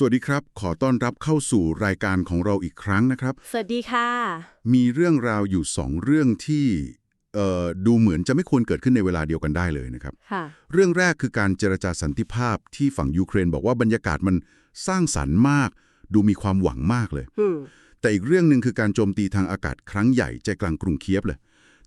สวัสดีครับ ขอต้อนรับเข้าสู่รายการของเราอีกครั้งนะครับ สวัสดีค่ะ มีเรื่องราวอยู่สองเรื่องที่เอ่อดูเหมือนจะไม่ควรเกิดขึ้นในเวลาเดียวกันได้เลยนะครับค่ะเรื่องแรกคือการเจรจาสันติภาพที่ฝั่งยูเครนบอกว่าบรรยากาศมันสร้างสรรค์มาก ดูมีความหวังมากเลยอืมแต่อีกเรื่องหนึ่งคือการโจมตีทางอากาศครั้งใหญ่ใจกลางกรุงเคียฟเลย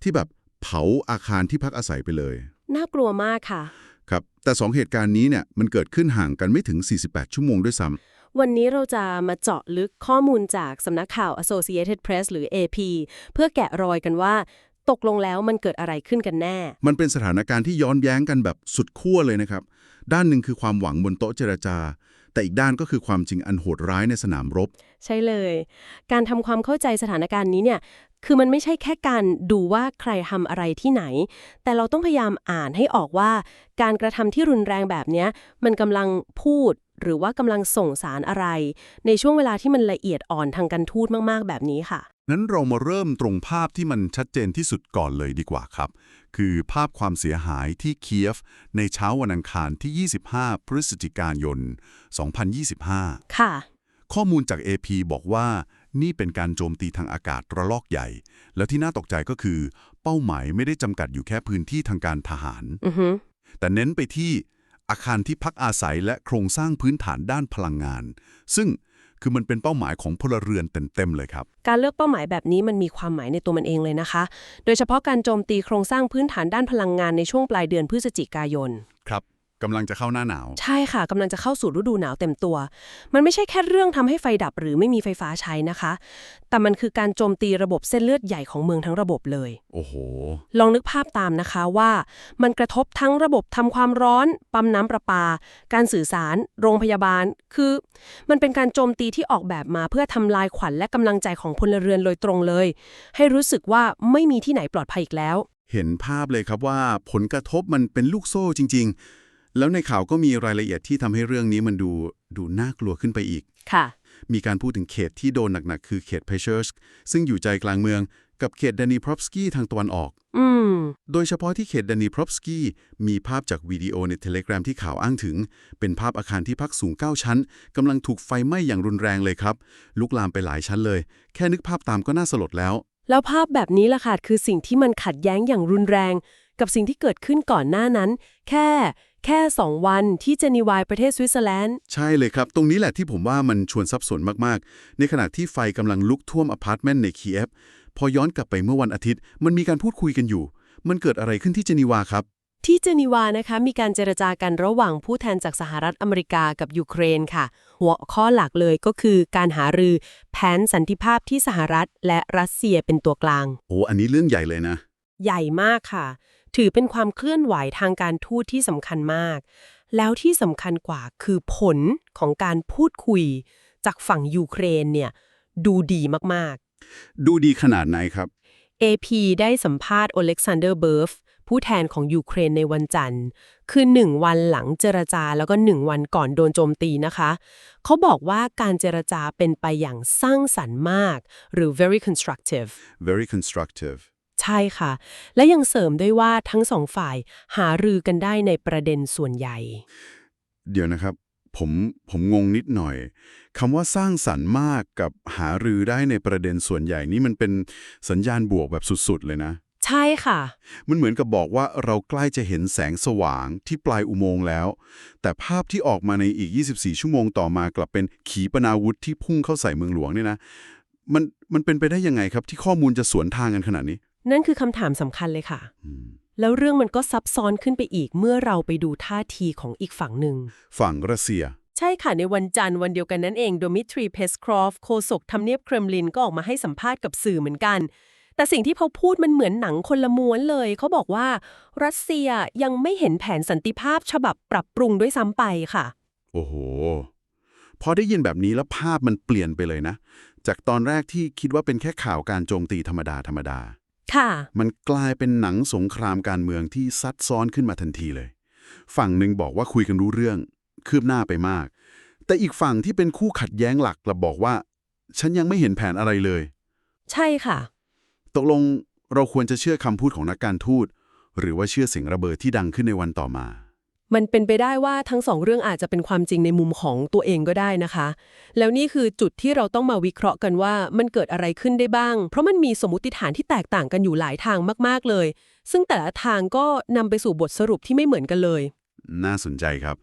ที่แบบเผาอาคารที่พักอาศัยไปเลย น่ากลัวมากค่ะ ครับแต่สองเหตุการณ์นี้เนี่ยมันเกิดขึ้นห่างกันไม่ถึง 48 ชั่วโมงด้วยซ้ำวันนี้เราจะมาเจาะลึกข้อมูลจากสำนักข่าว Associated Press หรือ AP เพื่อแกะรอยกันว่า ตกลงแล้วมันเกิดอะไรขึ้นกันแน่ มันเป็นสถานการณ์ที่ย้อนแย้งกันแบบสุดขั้วเลยนะครับ ด้านหนึ่งคือความหวังบนโต๊ะเจรจา แต่อีกด้านก็คือความจริงอันโหดร้ายในสนามรบ ใช่เลย การทำความเข้าใจสถานการณ์นี้เนี่ย คือมันไม่ใช่แค่การดูว่าใครทำอะไรที่ไหน แต่เราต้องพยายามอ่านให้ออกว่า การกระทำที่รุนแรงแบบเนี้ยมันกำลังพูดหรือว่ากำลังส่งสารอะไร ในช่วงเวลาที่มันละเอียดอ่อนทางการทูตมาก ๆ แบบนี้ค่ะ นั้นเรามาเริ่มตรงภาพที่มันชัดเจนที่สุดก่อนเลยดีกว่าครับ คือภาพความเสียหายที่เคียฟ ในเช้าวันอังคารที่ 25 พฤศจิกายน 2025 ค่ะ ข้อมูลจาก AP บอกว่านี่เป็นการโจมตีทางอากาศระลอกใหญ่ แล้วที่น่าตกใจก็คือ เป้าหมายไม่ได้จำกัดอยู่แค่พื้นที่ทางการทหารอือฮึแต่เน้นไปที่อาคารที่พักอาศัยและโครงสร้างพื้นฐานด้านพลังงาน ซึ่ง คือมันเป็นเป้าหมายของพลเรือนเต็มๆเลยครับ การเลือกเป้าหมายแบบนี้มันมีความหมายในตัวมันเองเลยนะคะ โดยเฉพาะการโจมตีโครงสร้างพื้นฐานด้านพลังงานในช่วงปลายเดือนพฤศจิกายน ครับ กำลังจะเข้าหน้าหนาว ใช่ค่ะกำลังจะเข้าสู่ฤดูหนาวเต็มตัว มันไม่ใช่แค่เรื่องทำให้ไฟดับหรือไม่มีไฟฟ้าใช้นะคะ แต่มันคือการโจมตีระบบเส้นเลือดใหญ่ของเมืองทั้งระบบเลย โอ้โห ลองนึกภาพตามนะคะว่า มันกระทบทั้งระบบทำความร้อน ปั๊มน้ำประปา การสื่อสาร โรงพยาบาล คือ มันเป็นการโจมตีที่ออกแบบมาเพื่อทำลายขวัญและกำลังใจของพลเรือนโดยตรงเลย ให้รู้สึกว่าไม่มีที่ไหนปลอดภัยอีกแล้ว เห็นภาพเลยครับว่าผลกระทบมันเป็นลูกโซ่จริง ๆ แล้วในข่าวก็มีรายละเอียดที่ทำให้เรื่องนี้มันดูดูน่ากลัวขึ้นไปอีก ค่ะ มีการพูดถึงเขตที่โดนหนักๆ คือเขตเพเชอร์สซึ่งอยู่ใจกลางเมือง กับเขตดานีพรอฟสกี้ทางตะวันออก อืม โดยเฉพาะที่เขตดานีพรอฟสกี้มีภาพจากวิดีโอในเทเลกรามที่ข่าวอ้างถึง เป็นภาพอาคารที่พักสูง 9 ชั้นกำลังถูกไฟไหม้อย่างรุนแรงเลยครับ ลุกลามไปหลายชั้นเลย แค่นึกภาพตามก็น่าสลดแล้ว แล้วภาพแบบนี้ล่ะค่ะคือสิ่งที่มันขัดแย้งอย่างรุนแรง กับสิ่งที่เกิดขึ้นก่อนหน้านั้น แค่ แค่สองวันที่เจนีวายประเทศสวิตเซอร์แลนด์ ใช่เลยครับ ตรงนี้แหละที่ผมว่ามันชวนซับสนมาก ๆ ในขณะที่ไฟกำลังลุกท่วมอพาร์ตเมนต์ในคีเอฟพอย้อนกลับไปเมื่อวันอาทิตย์ มันมีการพูดคุยกันอยู่ มันเกิดอะไรขึ้นที่เจนีวาครับ ที่เจนีวานะคะ มีการเจรจากันระหว่างผู้แทนจากสหรัฐอเมริกากับยูเครนค่ะ หัวข้อหลักเลยก็คือการหารือแผนสันติภาพที่สหรัฐและรัสเซียเป็นตัวกลาง โอ้ อันนี้เรื่องใหญ่เลยนะ ใหญ่มากค่ะ ถือเป็นความเคลื่อนไหวทางการทูตที่สำคัญมาก แล้วที่สำคัญกว่าคือผลของการพูดคุย จากฝั่งยูเครนเนี่ยดูดีมากดูดีขนาดไหนครับๆ AP ได้สัมภาษณ์โอเล็กซานเดอร์เบิร์ฟผู้แทนของยูเครนในวันจันทร์ คือหนึ่งวันหลังเจรจาแล้วก็หนึ่งวันก่อนโดนโจมตีนะคะ เขาบอกว่าการเจรจาเป็นไปอย่างสร้างสรรค์มาก หรือ very constructive very constructive ใช่ค่ะ และยังเสริมด้วยว่าทั้งสองฝ่ายหารือกันได้ในประเด็นส่วนใหญ่ เดี๋ยวนะครับ ผมผมงงนิดหน่อยคำว่าสร้างสรรค์มากกับหารือได้ในประเด็นส่วนใหญ่นี่มันเป็นสัญญาณบวกแบบสุดๆเลยนะ ใช่ค่ะ มันเหมือนกับบอกว่าเราใกล้จะเห็นแสงสว่างที่ปลายอุโมงค์แล้ว แต่ภาพที่ออกมาในอีก 24 ชั่วโมงต่อมากลับเป็นขีปนาวุธที่พุ่งเข้าใส่เมืองหลวงเนี่ยนะมันมันเป็นไปได้ยังไงครับที่ข้อมูลจะสวนทางกันขนาดนี้ นั่นคือคำถามสำคัญเลยค่ะ แล้วเรื่องมันก็ซับซ้อนขึ้นไปอีกเมื่อเราไปดูท่าทีของอีกฝั่งหนึ่ง ฝั่งรัสเซีย ใช่ค่ะ ในวันจันทร์วันเดียวกันนั่นเองโดมิทรีเพสครอฟโฆษกทำเนียบเครมลินก็ออกมาให้สัมภาษณ์กับสื่อเหมือนกัน แต่สิ่งที่เขาพูดมันเหมือนหนังคนละม้วนเลย เขาบอกว่า รัสเซียยังไม่เห็นแผนสันติภาพฉบับปรับปรุงด้วยซ้ำไปค่ะ โอ้โห พอได้ยินแบบนี้แล้วภาพมันเปลี่ยนไปเลยนะ จากตอนแรกที่คิดว่าเป็นแค่ข่าวการโจมตีธรรมดาธรรมดา ค่ะ มันกลายเป็นหนังสงครามการเมืองที่ซัดซ้อนขึ้นมาทันทีเลย ฝั่งหนึ่งบอกว่าคุยกันรู้เรื่อง คืบหน้าไปมาก แต่อีกฝั่งที่เป็นคู่ขัดแย้งหลักกลับบอกว่า ฉันยังไม่เห็นแผนอะไรเลย ใช่ค่ะ ตกลงเราควรจะเชื่อคำพูดของนักการทูตหรือว่าเชื่อเสียงระเบิดที่ดังขึ้นในวันต่อมา มันเป็นไปได้ว่าทั้งสองเรื่องอาจจะเป็นความจริงในมุมของตัวเองก็ได้นะคะ แล้วนี่คือจุดที่เราต้องมาวิเคราะห์กันว่ามันเกิดอะไรขึ้นได้บ้าง เพราะมันมีสมมติฐานที่แตกต่างกันอยู่หลายทางมาก ๆเลย ซึ่งแต่ละทางก็นำไปสู่บทสรุปที่ไม่เหมือนกันเลย น่าสนใจครับ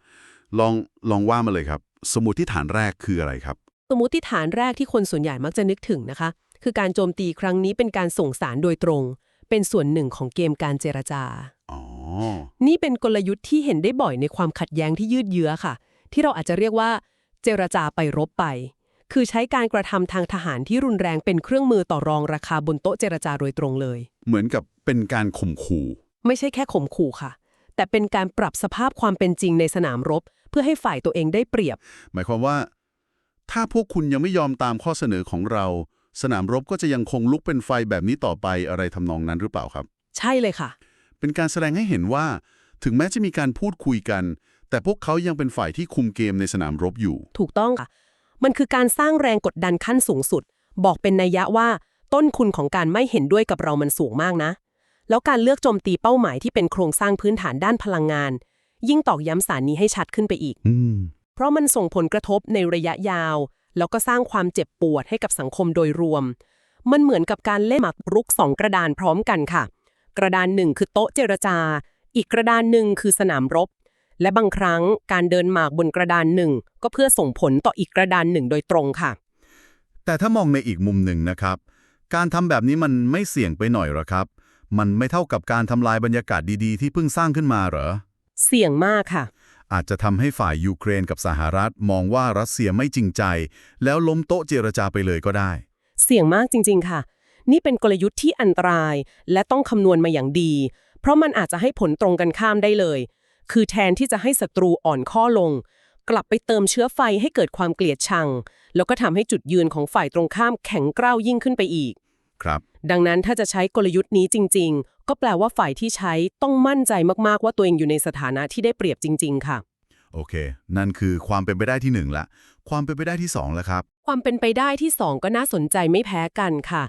ลองลองว่ามาเลยครับ สมมติฐานแรกคืออะไรครับ สมมติฐานแรกที่คนส่วนใหญ่มักจะนึกถึงนะคะ คือการโจมตีครั้งนี้เป็นการส่งสารโดยตรง เป็นส่วนหนึ่งของเกมการเจรจาอ๋อ นี่เป็นกลยุทธ์ที่เห็นได้บ่อยในความขัดแย้งที่ยืดเยื้อค่ะ ที่เราอาจจะเรียกว่า เจรจาไปรบไป คือใช้การกระทำทางทหารที่รุนแรงเป็นเครื่องมือต่อรองราคาบนโต๊ะเจรจาโดยตรงเลย เหมือนกับเป็นการข่มขู่ ไม่ใช่แค่ข่มขู่ค่ะ แต่เป็นการปรับสภาพความเป็นจริงในสนามรบ เพื่อให้ฝ่ายตัวเองได้เปรียบ หมายความว่า ถ้าพวกคุณยังไม่ยอมตามข้อเสนอของเรา สนามรบก็จะยังคงลุกเป็นไฟแบบนี้ต่อไปอะไรทำนองนั้นหรือเปล่าครับ ใช่เลยค่ะ เป็นการแสดงให้เห็นว่า ถึงแม้จะมีการพูดคุยกัน แต่พวกเขายังเป็นฝ่ายที่คุมเกมในสนามรบอยู่ ถูกต้องค่ะ มันคือการสร้างแรงกดดันขั้นสูงสุด บอกเป็นนัยยะว่า ต้นคุณของการไม่เห็นด้วยกับเรามันสูงมากนะ แล้วการเลือกโจมตีเป้าหมายที่เป็นโครงสร้างพื้นฐานด้านพลังงาน ยิ่งตอกย้ำสารนี้ให้ชัดขึ้นไปอีกอืมเพราะมันส่งผลกระทบในระยะยาว แล้วก็สร้างความเจ็บปวดให้กับสังคมโดยรวม มันเหมือนกับการเล่นหมากรุกสองกระดานพร้อมกันค่ะ กระดานหนึ่งคือโต๊ะเจรจา อีกกระดานหนึ่งคือสนามรบ และบางครั้งการเดินหมากบนกระดานหนึ่งก็เพื่อส่งผลต่ออีกกระดานหนึ่งโดยตรงค่ะ แต่ถ้ามองในอีกมุมหนึ่งนะครับ การทำแบบนี้มันไม่เสี่ยงไปหน่อยหรอครับ มันไม่เท่ากับการทำลายบรรยากาศดีๆ ที่เพิ่งสร้างขึ้นมาเหรอ เสี่ยงมากค่ะ อาจจะทำให้ฝ่ายยูเครนกับสหรัฐมองว่ารัสเซียไม่จริงใจ แล้วล้มโต๊ะเจรจาไปเลยก็ได้ เสี่ยงมากจริง ๆ ค่ะ นี่เป็นกลยุทธ์ที่อันตราย และต้องคำนวณมาอย่างดี เพราะมันอาจจะให้ผลตรงกันข้ามได้เลย คือแทนที่จะให้ศัตรูอ่อนข้อลง กลับไปเติมเชื้อไฟให้เกิดความเกลียดชัง แล้วก็ทำให้จุดยืนของฝ่ายตรงข้ามแข็งกร้าวยิ่งขึ้นไปอีก ครับ ดังนั้นถ้าจะใช้กลยุทธ์นี้จริง ๆ ก็แปลว่าฝ่ายที่ใช้ต้องมั่นใจมากๆว่าตัวเองอยู่ในสถานะที่ได้เปรียบจริง ๆ ค่ะ โอเค นั่นคือความเป็นไปได้ที่หนึ่งละ ความเป็นไปได้ที่สองละครับ ความเป็นไปได้ที่2ก็น่าสนใจไม่แพ้กันค่ะ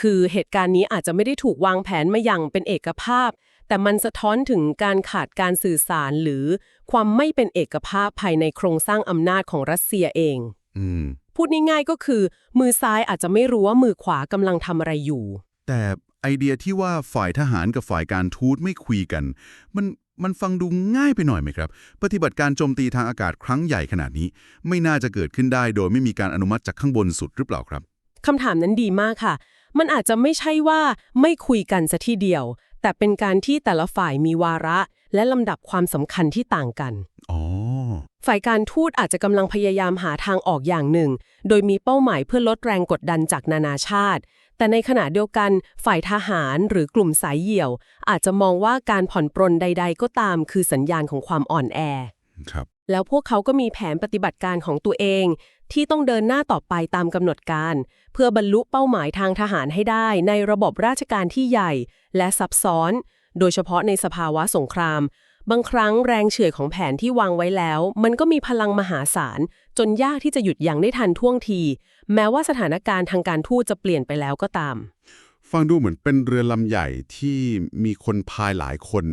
คือเหตุการณ์นี้อาจจะไม่ได้ถูกวางแผนมาอย่างเป็นเอกภาพ แต่มันสะท้อนถึงการขาดการสื่อสารหรือความไม่เป็นเอกภาพภายในโครงสร้างอำนาจของรัสเซียเองอืมพูดง่ายๆก็คือ มือซ้ายอาจจะไม่รู้ว่ามือขวากำลังทำอะไรอยู่ แต่ไอเดียที่ว่าฝ่ายทหารกับฝ่ายการทูตไม่คุยกัน มันมันฟังดูง่ายไปหน่อยไหมครับ ปฏิบัติการโจมตีทางอากาศครั้งใหญ่ขนาดนี้ ไม่น่าจะเกิดขึ้นได้โดยไม่มีการอนุมัติจากข้างบนสุดหรือเปล่าครับคำถามนั้นดีมากค่ะ มันอาจจะไม่ใช่ว่าไม่คุยกันซะทีเดียว แต่เป็นการที่แต่ละฝ่ายมีวาระ และลำดับความสำคัญที่ต่างกันอ๋อฝ่ายการทูตอาจจะกำลังพยายามหาทางออกอย่างหนึ่ง โดยมีเป้าหมายเพื่อลดแรงกดดันจากนานาชาติ แต่ในขณะเดียวกัน ฝ่ายทหารหรือกลุ่มสายเหี่ยว อาจจะมองว่าการผ่อนปรนใด ๆ ก็ตาม คือสัญญาณของความอ่อนแอ ครับ แล้วพวกเขาก็มีแผนปฏิบัติการของตัวเอง ที่ต้องเดินหน้าต่อไปตามกำหนดการ เพื่อบรรลุเป้าหมายทางทหารให้ได้ในระบบราชการที่ใหญ่ และซับซ้อน โดยเฉพาะในสภาวะสงคราม บางครั้งแรงเฉื่อยของแผนที่วางไว้แล้ว มันก็มีพลังมหาศาล จนยากที่จะหยุดยั้งได้ทันท่วงที แม้ว่าสถานการณ์ทางการทูตจะเปลี่ยนไปแล้วก็ตาม ฟังดูเหมือนเป็นเรือลำใหญ่ที่มีคนพายหลายคน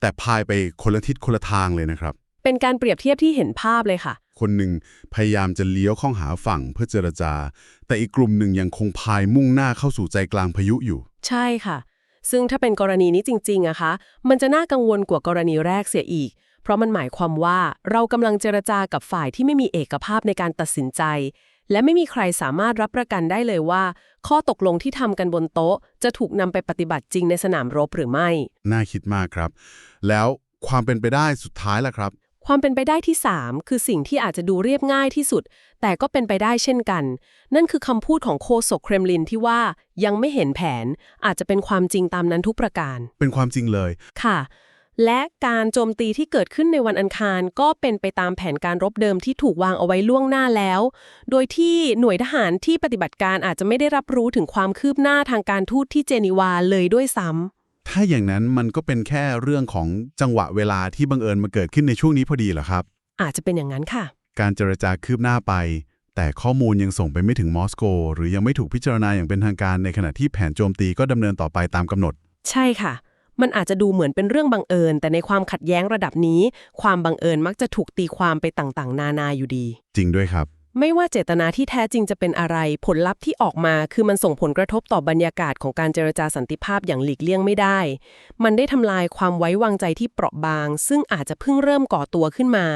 แต่พายไปคนละทิศคนละทางเลยนะครับ เป็นการเปรียบเทียบที่เห็นภาพเลยค่ะ คนหนึ่งพยายามจะเลี้ยวเข้าหาฝั่งเพื่อเจรจา แต่อีกกลุ่มหนึ่งยังคงพายมุ่งหน้าเข้าสู่ใจกลางพายุอยู่ ใช่ค่ะ ซึ่งถ้าเป็นกรณีนี้จริงๆอะคะมันจะน่ากังวลกว่ากรณีแรกเสียอีก เพราะมันหมายความว่าเรากำลังเจรจากับฝ่ายที่ไม่มีเอกภาพในการตัดสินใจ และไม่มีใครสามารถรับประกันได้เลยว่า ข้อตกลงที่ทำกันบนโต๊ะ จะถูกนำไปปฏิบัติจริงในสนามรบหรือไม่ น่าคิดมากครับ แล้วความเป็นไปได้สุดท้ายล่ะครับ ความเป็นไปได้ที่ 3 คือสิ่งที่อาจจะดูเรียบง่ายที่สุด แต่ก็เป็นไปได้เช่นกัน นั่นคือคำพูดของโฆษกเครมลินที่ว่ายังไม่เห็นแผน อาจจะเป็นความจริงตามนั้นทุกประการ เป็นความจริงเลย ค่ะ และการโจมตีที่เกิดขึ้นในวันอังคารก็เป็นไปตามแผนการรบเดิมที่ถูกวางเอาไว้ล่วงหน้าแล้ว โดยที่หน่วยทหารที่ปฏิบัติการอาจจะไม่ได้รับรู้ถึงความคืบหน้าทางการทูตที่เจนีวาเลยด้วยซ้ำ ถ้าอย่างนั้นมันก็เป็นแค่เรื่องของจังหวะเวลาที่บังเอิญมาเกิดขึ้นในช่วงนี้พอดีเหรอครับ อาจจะเป็นอย่างนั้นค่ะ การเจรจาคืบหน้าไป แต่ข้อมูลยังส่งไปไม่ถึงมอสโก หรือยังไม่ถูกพิจารณาอย่างเป็นทางการในขณะที่แผนโจมตีก็ดำเนินต่อไปตามกำหนด ใช่ค่ะ มันอาจจะดูเหมือนเป็นเรื่องบังเอิญ แต่ในความขัดแย้งระดับนี้ ความบังเอิญมักจะถูกตีความไปต่างๆ นานาอยู่ดี จริงด้วยครับ ไม่ว่าเจตนาที่แท้จริงจะเป็นอะไร ผลลัพธ์ที่ออกมาคือมันส่งผลกระทบต่อบรรยากาศของการเจรจาสันติภาพอย่างหลีกเลี่ยงไม่ได้ มันได้ทำลายความไว้วางใจที่เปราะบาง ซึ่งอาจจะเพิ่งเริ่มก่อตัวขึ้นมา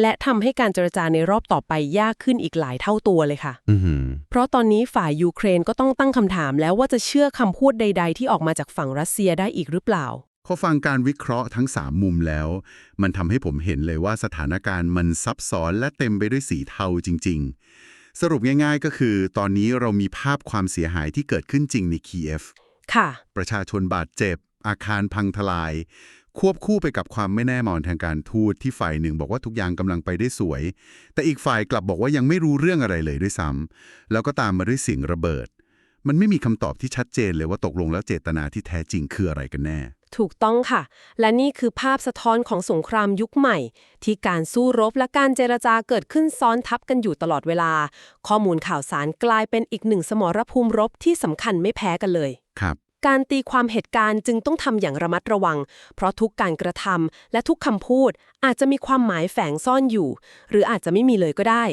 และทำให้การเจรจาในรอบต่อไปยากขึ้นอีกหลายเท่าตัวเลยค่ะอือหือเพราะตอนนี้ฝ่ายยูเครนก็ต้องตั้งคำถามแล้วว่าจะเชื่อคำพูดใด ๆ ที่ออกมาจากฝั่งรัสเซียได้อีกหรือเปล่า พอฟังการวิเคราะห์ทั้ง 3 มุมแล้ว มันทำให้ผมเห็นเลยว่าสถานการณ์มันซับซ้อนและเต็มไปด้วยสีเทาจริง ๆ สรุปง่ายๆก็คือ ตอนนี้เรามีภาพความเสียหายที่เกิดขึ้นจริงในคีเอฟค่ะ ประชาชนบาดเจ็บ อาคารพังทลาย ควบคู่ไปกับความไม่แน่นอนทางการทูตที่ฝ่ายหนึ่งบอกว่าทุกอย่างกำลังไปได้สวย แต่อีกฝ่ายกลับบอกว่ายังไม่รู้เรื่องอะไรเลยด้วยซ้ำแล้วก็ตามมาด้วยเสียงระเบิด มันไม่มีคำตอบที่ชัดเจนเลยว่าตกลงแล้วเจตนาที่แท้จริงคืออะไรกันแน่ ถูกต้องค่ะ และนี่คือภาพสะท้อนของสงครามยุคใหม่ ที่การสู้รบและการเจรจาเกิดขึ้นซ้อนทับกันอยู่ตลอดเวลา ข้อมูลข่าวสารกลายเป็นอีกหนึ่งสมรภูมิรบที่สำคัญไม่แพ้กันเลยครับการตีความเหตุการณ์จึงต้องทำอย่างระมัดระวัง เพราะทุกการกระทำและทุกคำพูดอาจจะมีความหมายแฝงซ่อนอยู่ หรืออาจจะไม่มีเลยก็ได้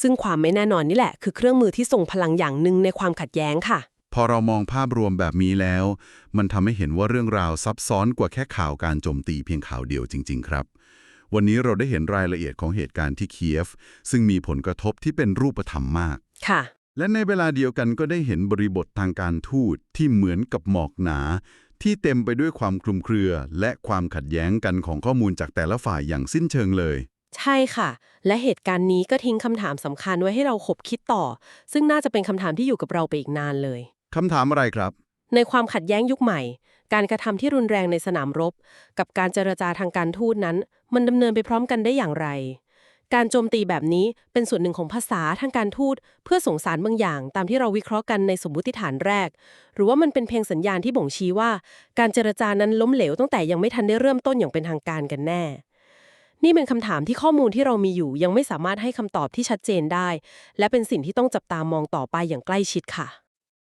ซึ่งความไม่แน่นอนนี่แหละ คือเครื่องมือที่ส่งพลังอย่างหนึ่งในความขัดแย้งค่ะ พอเรามองภาพรวมแบบนี้แล้ว มันทำให้เห็นว่าเรื่องราวซับซ้อนกว่าแค่ข่าวการโจมตีเพียงข่าวเดียวจริง ๆ ครับ วันนี้เราได้เห็นรายละเอียดของเหตุการณ์ที่เคียฟ ซึ่งมีผลกระทบที่เป็นรูปธรรมมาก ค่ะ และในเวลาเดียวกันก็ได้เห็นบริบททางการทูตที่เหมือนกับหมอกหนา ที่เต็มไปด้วยความคลุมเครือ และความขัดแย้งกันของข้อมูลจากแต่ละฝ่ายอย่างสิ้นเชิงเลย ใช่ค่ะ และเหตุการณ์นี้ก็ทิ้งคำถามสำคัญไว้ให้เราขบคิดต่อ ซึ่งน่าจะเป็นคำถามที่อยู่กับเราไปอีกนานเลย คำถามอะไรครับ ในความขัดแย้งยุคใหม่ การกระทำที่รุนแรงในสนามรบ กับการเจรจาทางการทูตนั้น มันดำเนินไปพร้อมกันได้อย่างไร การโจมตีแบบนี้เป็นส่วนหนึ่งของภาษาทางการทูตเพื่อส่งสารบางอย่าง ตามที่เราวิเคราะห์กันในสมมุติฐานแรก หรือว่ามันเป็นเพียงสัญญาณที่บ่งชี้ว่า การเจรจานั้นล้มเหลวตั้งแต่ยังไม่ทันได้เริ่มต้นอย่างเป็นทางการกันแน่นี่เป็นคำถามที่ข้อมูลที่เรามีอยู่ ยังไม่สามารถให้คำตอบที่ชัดเจนได้ และเป็นสิ่งที่ต้องจับตามองต่อไปอย่างใกล้ชิดค่ะ